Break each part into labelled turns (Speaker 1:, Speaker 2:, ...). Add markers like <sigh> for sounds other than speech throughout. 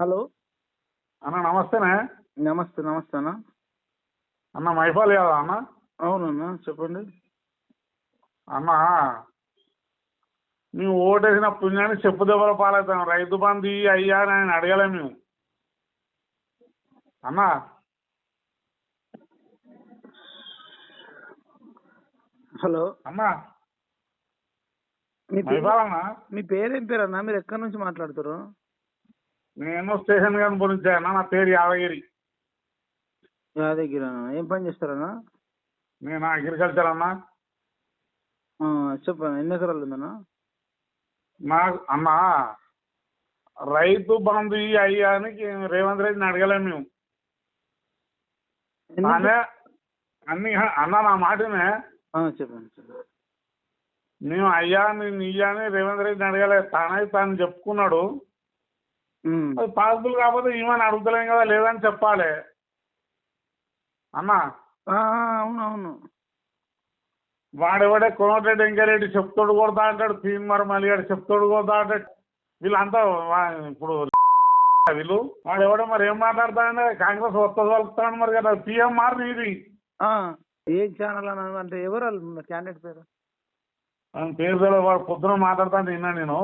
Speaker 1: Hello.
Speaker 2: అన్న నమస్తేనే?
Speaker 1: నమస్తే నమస్తే అన్న.
Speaker 2: అన్న మైఫాల్ కదా అన్న.
Speaker 1: అవునన్న చెప్పండి.
Speaker 2: అన్న మేము ఓటేసిన పుణ్యాన్ని చెప్పు దెబ్బల పాలవుతాం రైతు బంధు అయ్యా అని ఆయన అడగలే మేము. అన్న.
Speaker 1: హలో.
Speaker 2: అన్న.
Speaker 1: మీ పేరు?
Speaker 2: మైఫాల్ అన్న.
Speaker 1: మీ పేరేం పేరు అన్న? మీరు ఎక్కడి నుంచి మాట్లాడుతారు
Speaker 2: నేను స్టేషన్ గారి గురించి అన్న నా పేరు యాదగిరి.
Speaker 1: యాదగిరి అన్న. ఏం పని చేస్తారన్న
Speaker 2: నేను అగ్రికల్చర్ అన్న.
Speaker 1: చెప్పండి ఎన్ని ఎకరాలు ఉందన్న?
Speaker 2: నా అన్న రైతు బంధు అయ్యా అని రేవంత్ రెడ్డిని అడగలే మేము. అన్ని అన్న నా మాటనే.
Speaker 1: చెప్పండి
Speaker 2: మేము అయ్యా నేను ఇయ్యా అని రేవంత్ రెడ్డిని అడగలే. తానై తాను చెప్పుకున్నాడు. అది పాసిబుల్ కాకపోతే ఏమని అడుగుతలేం కదా లేదని చెప్పాలి. అన్న?
Speaker 1: ఆ, ఆ, అవును అవును
Speaker 2: వాడెవడే కోమటిరెడ్డి వెంకరెడ్డి చెప్తోడు కొడతా అంటాడు తీన్మార్ మల్లిగాడు చెప్తోడు కొడతా అంటాడు. వీళ్ళంతా ఇప్పుడు <laughs> వీళ్ళు వాడెవడో మరి ఏం మాట్లాడతాడంటే కాంగ్రెస్ వస్తుంది వలుపుతాడు మరి కదా పిఎంఆర్
Speaker 1: ఆ, ఏ ఛానల్ అన్న అంటే ఎవరు క్యాండిడేట్ పేరు?
Speaker 2: పేరు వాడు పొద్దున మాట్లాడుతాను విన్నా నేను.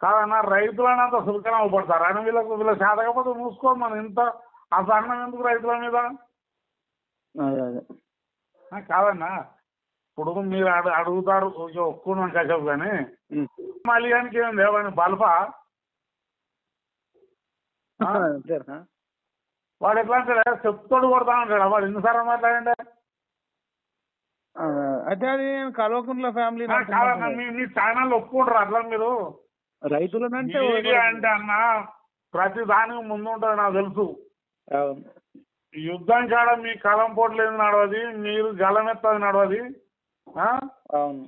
Speaker 2: కాదన్నా రైతులని అంత సులకన అవ్వబడతారు అని వీళ్ళకు వీళ్ళ శాతకపోతే మూసుకోదు మనం. ఇంత అసహనం ఎందుకు రైతుల మీద?
Speaker 1: అదే అదే.
Speaker 2: ఆ, కాదన్నా. ఇప్పుడు మీరు అడు అడుగుతారు ఒక్కున్నాం కశ్యప్ కానీ. మళ్ళీ ఏం లేవని? <laughs>
Speaker 1: అంతేనా
Speaker 2: వాడు ఎట్లా అంటాడు? చెప్తోడు కొడతా ఉంటాడు వాడు ఎన్నిసార్లు మాట్లాడండి?
Speaker 1: అయితే అది కల్వకుంట్ల ఫ్యామిలీ
Speaker 2: మీ ఛానల్ ఒప్పుకుంటారు అట్లా మీరు?
Speaker 1: రైతులనంటే
Speaker 2: మీడియా అంటే అన్న ప్రతి దానికి ముందు ఉంటుంది నాకు తెలుసు. యుద్ధం కాడ మీ కలం పోట్లేదు నడవది మీరు గలమెత్తది నడవది ఆ?
Speaker 1: అవును.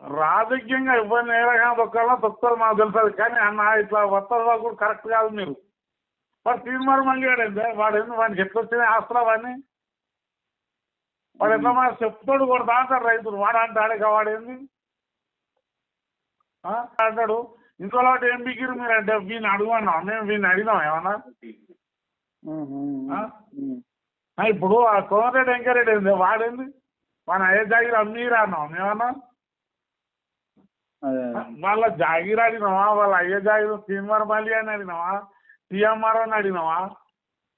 Speaker 2: రాజకీయంగా ఇబ్బంది ఏ రకంగా తొక్కాలో మాకు తెలుస్తుంది కానీ అన్న ఇట్లా వస్తుంది కూడా కరెక్ట్ కాదు మీరు. వాడు తీర్మారు మళ్ళీ వాడు వాడు ఎందుకు వాడికి ఎట్లా వచ్చినాయి ఆస్తులు అవన్నీ? వాడు ఎట్లా మా చెప్తాడు కొడతా అంటాడు రైతులు. వాడు అంటాడు ఇక వాడు ఏంది ఆ? అంటాడు ఇంట్లో ఏం బిగిరు మీరు అంటే వీని అడుగున్నాం మేము వీని అడిగినాం ఏమన్నా? ఇప్పుడు ఆ కోమరెడ్డి వెంకరెడ్డి ఏంది? వాడేంది? మన అయ్యే జాగిరి అమ్మీరా అన్నాం ఏమన్నా
Speaker 1: అదే
Speaker 2: వాళ్ళ జాగిరి అడిగినావా? వాళ్ళ అయ్యే జాగిరి తీన్మార్ మళ్ళీ అని అడిగినావా? టీఎంఆర్ అని అడిగినావా?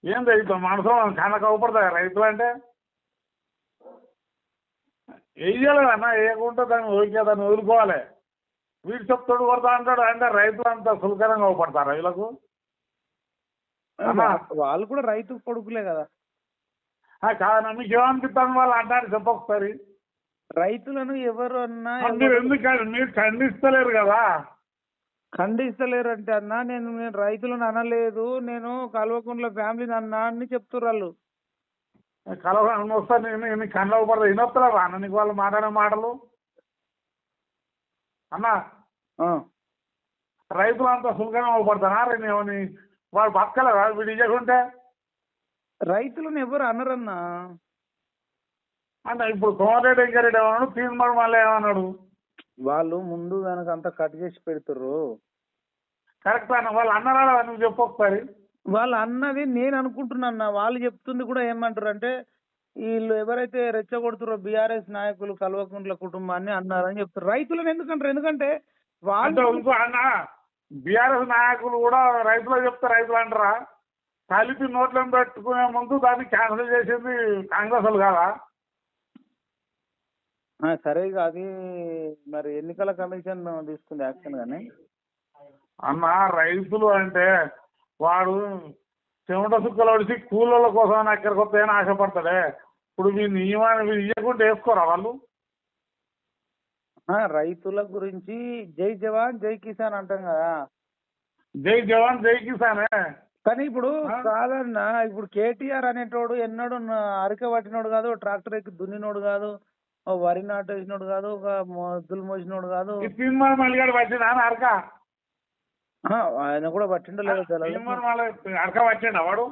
Speaker 2: ఏం రైతు మనసు కనక అవుపడతాయి రైతులు అంటే. వేయలేదన్నా వేయకుండా దాన్ని ఓకే దాన్ని వదులుకోవాలి. వీడు చెప్తాడు కొడతా అంటాడు. అంటే రైతులు అంతా సులకరంగా అవుపడతారా వీళ్ళకు? అమ్మా.
Speaker 1: వాళ్ళు కూడా రైతు కొడుకులే కదా.
Speaker 2: కాదన్నా మీకు ఏమనిపిస్తాను వాళ్ళు అంటారు చెప్పొకసారి
Speaker 1: రైతులను ఎవరు అన్నా
Speaker 2: మీరు ఎందుకు మీరు ఖండిస్తలేరు కదా.
Speaker 1: ఖండిస్తలేరు అంటే అన్నా నేను నేను రైతులను అనలేదు నేను కల్వకుంట్ల ఫ్యామిలీని అన్నా అని చెప్తుర్రు వాళ్ళు
Speaker 2: కలవ వస్తా నేను కళ్ళ పడతా వినొస్తలేరా అన్న నీకు వాళ్ళు మాట్లాడే మాటలు? అన్న. రైతులు అంతా సులకంగా అవపడతానా రే నేను వాడు బతకలేదా? వీడు ఇవ్వకుంటే
Speaker 1: రైతులను ఎవరు అనరన్నా?
Speaker 2: అంటే ఇప్పుడు కోమరెడ్డి వెంకరెడ్డి ఏమన్నాడు? తీర్మానం మళ్ళీ ఏమన్నాడు?
Speaker 1: వాళ్ళు ముందు కనుక అంతా కట్ చేసి పెడుతుర్రు.
Speaker 2: కరెక్ట్ అన్న వాళ్ళు అన్నారా నువ్వు చెప్పు ఒకసారి.
Speaker 1: వాళ్ళు అన్నది నేను అనుకుంటున్నా వాళ్ళు చెప్తుంది కూడా ఏమంటారు అంటే వీళ్ళు ఎవరైతే రెచ్చగొడుతురో బీఆర్ఎస్ నాయకులు కల్వకుంట్ల కుటుంబాన్ని అన్నారని చెప్తారు. రైతులను ఎందుకంటారు? ఎందుకంటే వాళ్ళు
Speaker 2: ఇంకో అన్న బీఆర్ఎస్ నాయకులు కూడా రైతులు చెప్తే రైతులు అంటారా? కలిపి నోట్లను పెట్టుకునే ముందు దాన్ని క్యాన్సిల్ చేసింది కాంగ్రెస్ వాళ్ళు కాదా?
Speaker 1: ఆ, సరే ఇక అది మరి ఎన్నికల కమిషన్ తీసుకుంది యాక్షన్ కానీ
Speaker 2: అన్న రైతులు అంటే వాడు చెమట సుక్కలు ఒడిసి కూలీల కోసం ఎక్కడికి వస్తాయని ఆశపడతాడే. ఇప్పుడు మీ నియమాన్ని వీళ్ళు ఇవ్వకుండా వేసుకోరా వాళ్ళు?
Speaker 1: రైతుల గురించి జై జవాన్ జై కిసాన్ అంటాం కదా.
Speaker 2: జై జవాన్ జై కిసానే?
Speaker 1: కానీ ఇప్పుడు? కాదన్నా ఇప్పుడు కేటీఆర్ అనేటోడు ఎన్నడూ అరిక పట్టినోడు కాదు ట్రాక్టర్ ఎక్కి దున్నినోడు కాదు వరి నాటు వేసినోడు కాదు ఒక మొద్దులు మోసినోడు కాదు.
Speaker 2: అరక?
Speaker 1: ఆయన కూడా పట్టిండో లేదో
Speaker 2: అరక వచ్చిండా వాడు?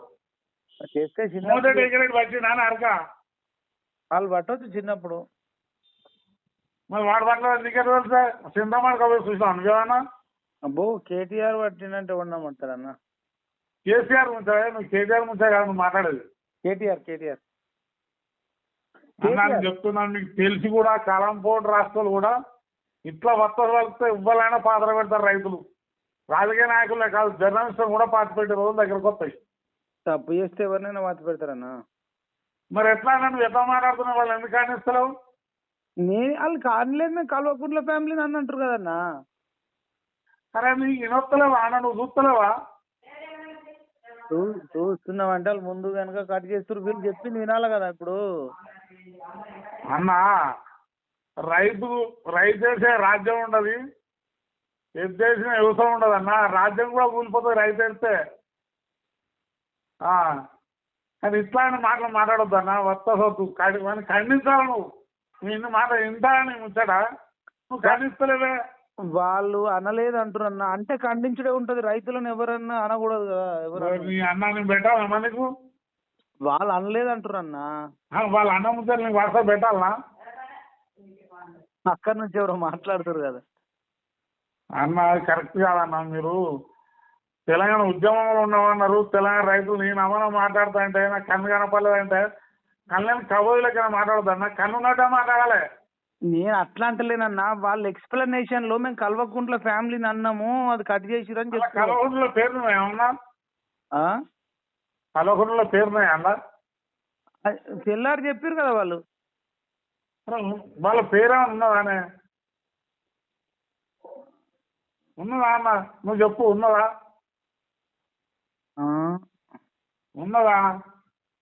Speaker 2: అని అరక?
Speaker 1: వాళ్ళు పట్టొచ్చు చిన్నప్పుడు.
Speaker 2: మరి వాడు పట్ల నీకే తెలుసా? చింతమాడు కబుర్ చూసాను నువ్వేమన్నా
Speaker 1: అబ్బో కేటీఆర్ పట్టినంటే ఉండమంటారన్న
Speaker 2: కేసీఆర్ ముంచా? నువ్వు కేసీఆర్ ముంచా కాదు నువ్వు మాట్లాడేది.
Speaker 1: కేటీఆర్ కేటీఆర్.
Speaker 2: నేను చెప్తున్నాను మీకు తెలిసి కూడా కలంపోటు రాష్ట్రాలు కూడా ఇట్లా వత్తలు వలిస్తే ఇవ్వాలైనా పాత్ర పెడతారు రైతులు. రాజకీయ నాయకులే కాదు జర్నలిస్టులు కూడా పాత పెట్టే రోజులు దగ్గరకు వస్తాయి.
Speaker 1: తప్పు చేస్తే ఎవరినైనా వాత పెడతారన్న?
Speaker 2: మరి ఎట్లా నువ్వు ఎట్లా మాట్లాడుతున్నావు? వాళ్ళు ఎందుకు కానిస్తలేవు?
Speaker 1: నేను వాళ్ళు కానలేదు నేను కల్వకుంట్ల ఫ్యామిలీ అని అంటారు కదన్నా.
Speaker 2: అరే నీకు వినొత్తలేవా? అన్న నువ్వు చూస్తలేవా
Speaker 1: చూ చూస్తున్నామంటే వాళ్ళు ముందు కనుక కట్ చేస్తారు వీళ్ళు చెప్పింది వినాలి కదా ఇప్పుడు.
Speaker 2: అన్న రైతు రైతు చేసే రాజ్యం ఉండదు. ఎది చేసిన వ్యవసాయం ఉండదు అన్న. రాజ్యం కూడా కూలిపోతుంది రైతు వెళ్తే ఆ, కానీ ఇట్లాంటి మాటలు మాట్లాడొద్దు అన్న వస్తవద్దు కడి అని ఖండించాలి నువ్వు. నిన్ను మాట వింటానని ముచ్చట? నువ్వు ఖండిస్తలేవే.
Speaker 1: వాళ్ళు అనలేదు అంటున్నా. అంటే ఖండించడే ఉంటది. రైతులను ఎవరన్నా అనకూడదు కదా. ఎవరు
Speaker 2: మరి నీ అన్నాన్ని పెట్టాలమ్మా నీకు
Speaker 1: వాళ్ళు అనలేదు అంటున్నా.
Speaker 2: ఆ, వాళ్ళ అన్న ముచ్చట నీకు వాట్సాప్ పెట్టాలనా?
Speaker 1: అక్కడి నుంచి ఎవరో మాట్లాడుతారు కదా.
Speaker 2: అన్న అది కరెక్ట్ కాదన్న మీరు. తెలంగాణ ఉద్యమంలో ఉన్నామన్నారు. తెలంగాణ రైతులు నేను అమన మాట్లాడతా అంటే నాకు కన్ను కనపడలేదంటే కళ్ళని కబోదులకైనా మాట్లాడదన్న కన్ను ఉన్నట్టే మాట్లాడాలి?
Speaker 1: నేను అట్లా అంటలేనన్నా వాళ్ళ ఎక్స్ప్లెనేషన్లో మేము కల్వకుంట్ల ఫ్యామిలీని అన్నాము. అది కట్
Speaker 2: పేరు ఏమన్నా
Speaker 1: ఆ?
Speaker 2: కలవకుండా పేరు అన్న?
Speaker 1: అది తెల్లారి చెప్పారు కదా వాళ్ళు.
Speaker 2: వాళ్ళ పేరేమన్నా ఉన్నదానే ఉన్నదా అన్న? నువ్వు చెప్పు ఉన్నదా? ఉన్నదా?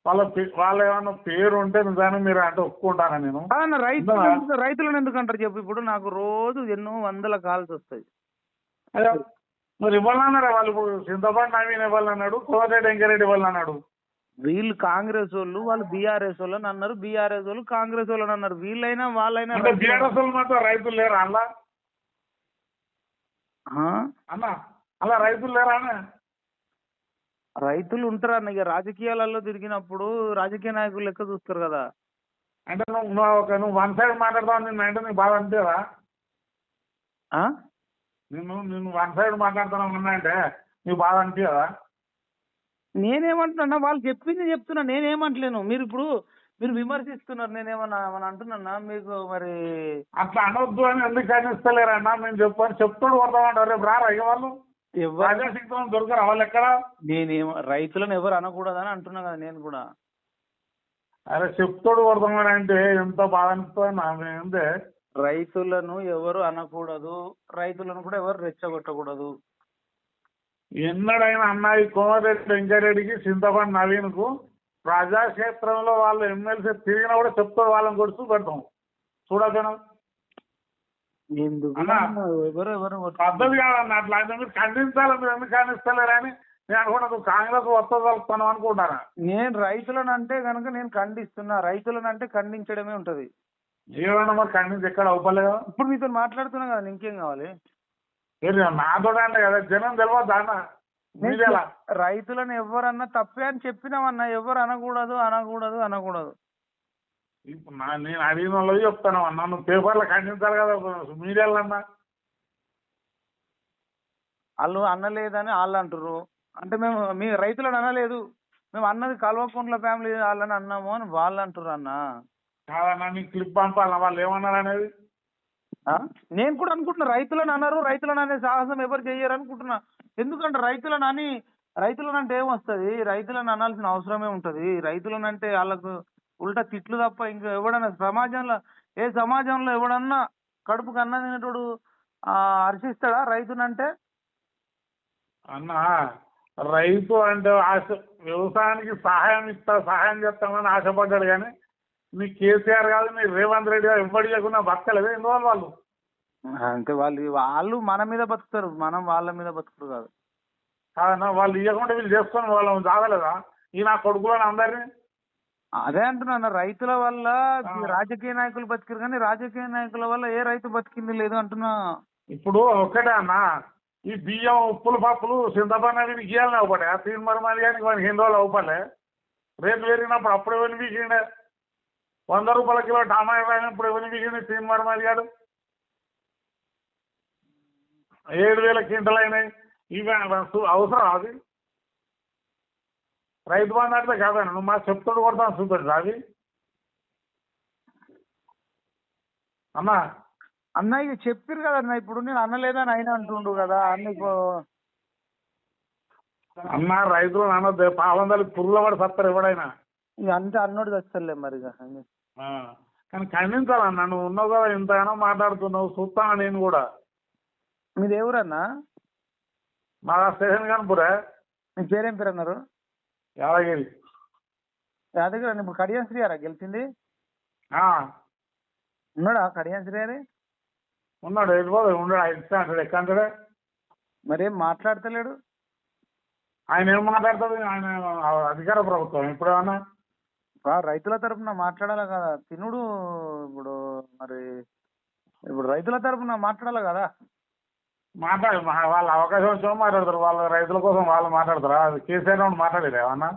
Speaker 2: వాళ్ళ వాళ్ళ ఏమన్నా పేరు ఉంటే నిజాన్ని మీరు అంటే ఒప్పుకుంటానా నేను?
Speaker 1: రైతులు రైతులను ఎందుకు అంటారు చెప్పు? ఇప్పుడు నాకు రోజు ఎన్నో వందల కాల్స్ వస్తాయి.
Speaker 2: మరి ఇవ్వాలన్నాడు వాళ్ళు? ఇప్పుడు నవీన్ ఇవ్వాలన్నాడు కోమటిరెడ్డి వెంకరెడ్డి ఇవ్వాలన్నాడు.
Speaker 1: వీళ్ళు కాంగ్రెస్ వాళ్ళు వాళ్ళు బీఆర్ఎస్ వాళ్ళని అన్నారు. బీఆర్ఎస్ వాళ్ళు కాంగ్రెస్ వాళ్ళని అన్నారు. వీళ్ళైనా వాళ్ళైనా
Speaker 2: బీఆర్ఎస్ వాళ్ళు మాత్రం రైతులు లేరా అలా? అన్న అలా రైతులు లేరా అన్న?
Speaker 1: రైతులు ఉంటారు అన్న ఇక రాజకీయాలలో తిరిగినప్పుడు రాజకీయ నాయకులు లెక్క చూస్తారు కదా.
Speaker 2: అంటే నువ్వు నువ్వు ఒక నువ్వు వన్ సైడ్ మాట్లాడతావు నిన్ను అంటే నీకు బాధ అనిపించదా
Speaker 1: ఆ?
Speaker 2: నిన్ను నిన్ను వన్ సైడ్ మాట్లాడుతున్నావు అన్నా అంటే నీకు బాధ అనిపించదా
Speaker 1: నేనేమంటున్నా వాళ్ళు చెప్పింది చెప్తున్నా నేనేమంటలేను. మీరు ఇప్పుడు మీరు విమర్శిస్తున్నారు నేనేమన్నా ఏమన్నా అంటున్నా మీకు మరి
Speaker 2: అట్లా అనొద్దు అని ఎందుకు కనిస్తలేరన్నా మేము చెప్పని చెప్తాడు కొడతామంటారు. రేపు రారా ఇక వాళ్ళు? రాజాసింగ్ దొరకరా వాళ్ళు ఎక్కడ?
Speaker 1: నేనేం రైతులను ఎవరు అనకూడదని అంటున్నా కదా నేను కూడా.
Speaker 2: అరే చెప్తాడు కొడతామని అంటే ఎంత బాధ అనిపిస్తుంది
Speaker 1: రైతులను ఎవరు అనకూడదు. రైతులను కూడా ఎవరు రెచ్చగొట్టకూడదు.
Speaker 2: ఎన్నడైనా అన్నాయి కోమటిరెడ్డి వెంకరెడ్డికి చింతపండు నవీన్కు ప్రజాక్షేత్రంలో వాళ్ళు ఎమ్మెల్సీ తిరిగినా కూడా చెప్తాడు వాళ్ళని కొడుతూ పెడతాం. చూడకపోయినా
Speaker 1: ఎందుకు
Speaker 2: అన్నా.
Speaker 1: ఎవరు ఎవరు
Speaker 2: పద్ధతి కాదన్న అట్లా అంటే మీరు ఖండించాలి మీరు ఎందుకు ఖండిస్తలేరని నేను అనుకున్నా నువ్వు కాంగ్రెస్ వస్తుంది కలుపుతాను అనుకుంటాను
Speaker 1: నేను రైతులను అంటే కనుక నేను ఖండిస్తున్నా. రైతులను అంటే ఖండించడమే ఉంటది.
Speaker 2: ఏమన్నా మరి ఖండించి ఎక్కడ అవ్వలేదా?
Speaker 1: ఇప్పుడు మీతో మాట్లాడుతున్నా కదా ఇంకేం కావాలి?
Speaker 2: నాతో అంటే కదా జనం తెలియదు అన్న.
Speaker 1: రైతులను ఎవరన్నా తప్పే అని చెప్పినామన్నా ఎవరు అనకూడదు అనకూడదు అనకూడదు.
Speaker 2: ఇప్పుడు నా నేను అడిగిన వాళ్ళు చెప్తాను అన్న నువ్వు పేపర్లో ఖండించాలి కదా మీడియాలో అన్నా.
Speaker 1: వాళ్ళు అనలేదని వాళ్ళు అంటారు అంటే మేము మీ రైతులను అనలేదు మేము అన్నది కల్వకుంట్ల ఫ్యామిలీ వాళ్ళని అన్నాము అని వాళ్ళు అంటారు అన్న.
Speaker 2: కాదన్నా నీకు క్లిప్ పంపాలన్నా వాళ్ళు ఏమన్నారు అనేది?
Speaker 1: నేను కూడా అనుకుంటున్నా రైతులను అన్నారు రైతులను అనే సాహసం ఎవరు చెయ్యరు అనుకుంటున్నా. ఎందుకంటే రైతులను అని రైతులను అంటే ఏమొస్తుంది? రైతులను అనాల్సిన అవసరమే ఉంటది. రైతులను అంటే వాళ్ళకు ఉల్టా తిట్లు తప్ప ఇంకా ఎవడన్నా సమాజంలో ఏ సమాజంలో ఎవడన్నా కడుపుకు అన్నం తినేటోడు హర్షిస్తాడా రైతునంటే?
Speaker 2: అన్న రైతు అంటే ఆశ వ్యవసాయానికి సహాయం ఇస్తా సహాయం చేస్తామని ఆశపడ్డాడు కానీ నీ కేసీఆర్ కాదు నీ రేవంత్ రెడ్డి గారు ఎవ్వడి చేయకుండా బతకలేదు రోజులు వాళ్ళు?
Speaker 1: అంటే వాళ్ళు వాళ్ళు మన మీద బతుకుతారు మనం వాళ్ళ మీద బతుకుతారు కాదు.
Speaker 2: కాదన్నా వాళ్ళు ఇవ్వకుండా వీళ్ళు చేసుకొని వాళ్ళని జాగలేదా? ఈ నా కొడుకులను అందరినీ
Speaker 1: అదే అంటున్నా రైతుల వల్ల. రాజకీయ నాయకులు బతికారు కానీ రాజకీయ నాయకుల వల్ల ఏ రైతు బతికింది లేదు అంటున్నా.
Speaker 2: ఇప్పుడు ఒక్కటే అన్న ఈ బియ్యం ఉప్పులు పప్పులు నీకు ఇవ్వాలని అవ్వడే తీన్ మరమాలి కానీ వానికి ఎన్ని రోజులు అవ్వలే రేటు పెరిగినప్పుడు అప్పుడు ఎవరిని వీకిండే వంద రూపాయల కిలో టమాటా అయినప్పుడు ఎవరిని వీకిండే తీన్ మరమాలి గారు? ఏడు వేల క్వింటల్ అయినాయి ఇవి అవ- అవసరం అది? రైతు బంధు అంటే కాదండి నువ్వు మా చెప్తాడు కొడతాను చూపెట్టు అది అన్నా
Speaker 1: అన్న ఇక చెప్పారు కదా అన్న ఇప్పుడు నేను అన్నలేదని ఆయన అంటుండు కదా అన్న
Speaker 2: అన్న రైతులు అనొద్దు పావందలు పురుగుల పడి సత్తారు ఎవడైనా.
Speaker 1: ఇక అంతే అన్నోడు తెచ్చలే మరి ఇక.
Speaker 2: కానీ ఖండించాలన్న నువ్వు ఉన్నావు కదా ఇంతగానో మాట్లాడుతున్నావు చూస్తాను నేను కూడా.
Speaker 1: మీది ఎవరన్నా?
Speaker 2: మా స్టేషన్ కనుపురా.
Speaker 1: మీ పేరేం పేరు అన్నారు?
Speaker 2: యాదగిరి.
Speaker 1: యాదగిరి అన్న ఇప్పుడు కడియాన్ శ్రీయారా గెలిచింది?
Speaker 2: ఆ,
Speaker 1: ఉన్నాడా కడియాన్ శ్రీయారే?
Speaker 2: ఉన్నాడు వెళ్ళిపోదు ఉన్నాడు ఇస్తా అంటాడు ఎక్క అంటాడే?
Speaker 1: మరి ఏం మాట్లాడతలేడు?
Speaker 2: ఆయన ఏం మాట్లాడుతుంది ఆయన అధికార ప్రభుత్వం ఇప్పుడేమన్నా?
Speaker 1: రైతుల తరపున మాట్లాడాలి కదా? తినుడు ఇప్పుడు మరి ఇప్పుడు రైతుల తరపున మాట్లాడాలి కదా?
Speaker 2: మాట్లాడు వాళ్ళ అవకాశం వచ్చినా మాట్లాడతారు. వాళ్ళ రైతుల కోసం వాళ్ళు మాట్లాడతారా? అది కేసీఆర్ ఉండి మాట్లాడేది ఏమన్నా?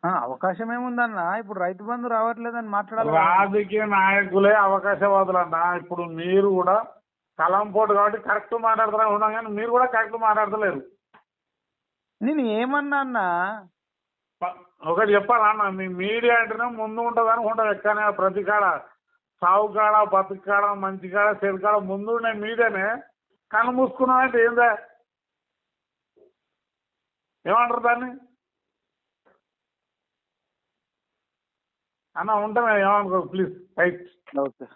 Speaker 1: ఆ, అవకాశం ఏముందన్న? ఇప్పుడు రైతు బంధు రావట్లేదని మాట్లాడాలి.
Speaker 2: రాజకీయ నాయకులే అవకాశవాదులు అన్న ఇప్పుడు మీరు కూడా కలం పోటు కాబట్టి కరెక్ట్ మాట్లాడుతున్నా ఉన్నాం కానీ మీరు కూడా కరెక్ట్ మాట్లాడతలేరు.
Speaker 1: నేను ఏమన్నా అన్న?
Speaker 2: ఒకటి చెప్పాలా అన్న? మీ మీడియా అంటేనే ముందు ఉంటుంది అనుకుంటాం ఎక్కనే ప్రతి కాడ సాగు కాడ మంచికాడ చెడుకాడ మంచి కాడ ముందు ఉండే మీడియానే కన్ను మూసుకున్నామంటే ఏందా? ఏమంటారు దాన్ని? అన్న ఉంటామే ఏమనుకో ప్లీజ్ రైట్
Speaker 1: ఓకే.